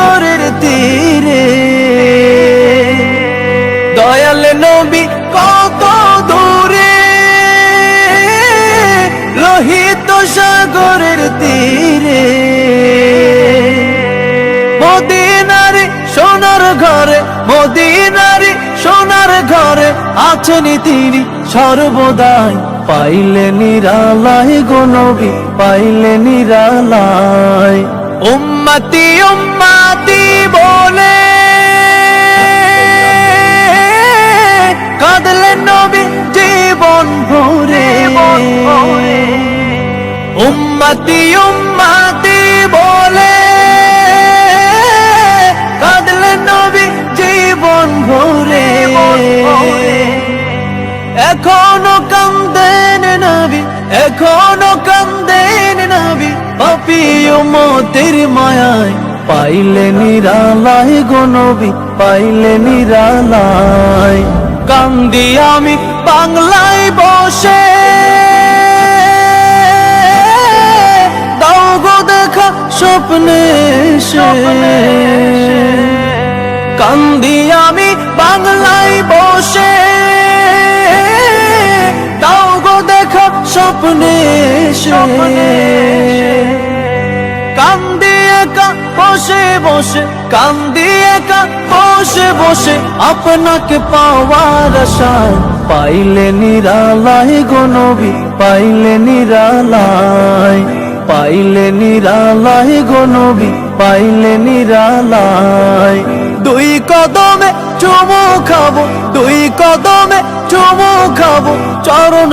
সাগরের তীরে। দয়াল নবী কত দূরে। লোহিত সাগরের তীরে। মদিনারে সোনার ঘরে, মদিনারে সোনার ঘরে আছেন তিনি সর্বদাই। পাইলে নিরালাই গনবি পাইলে নিরালাই উম্মতি উম্মতি বলে কাঁদলেন নবী জীবন ভরে। উম্মতি উম্মতি বলে কাঁদলেন নবী জীবন ভরে। এখনও কান্দেন নবী এখনও পাপি মতের মায়ায় পাইলে নিরালাই গো নবী, পাইলে নিরালাই কান্দি আমি বাংলায় বসে। দাও গো দেখা স্বপ্নে এসে। কান্দি আমি বাংলায় বসে। দাও গো দেখা স্বপ্নে এসে। কান্দি একা বসে বসে কান্দি একা বসে বসে, আপনাকে পাওয়ার আশায় পাইলে নিরালাই গো পাইলে নিরালাই পাইলে নিরালাই গো পাইলে নিরালাই দুই কদমে চুমু খাব, দুই কদমে চুমু খাব, চরণ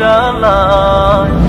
নিরালায়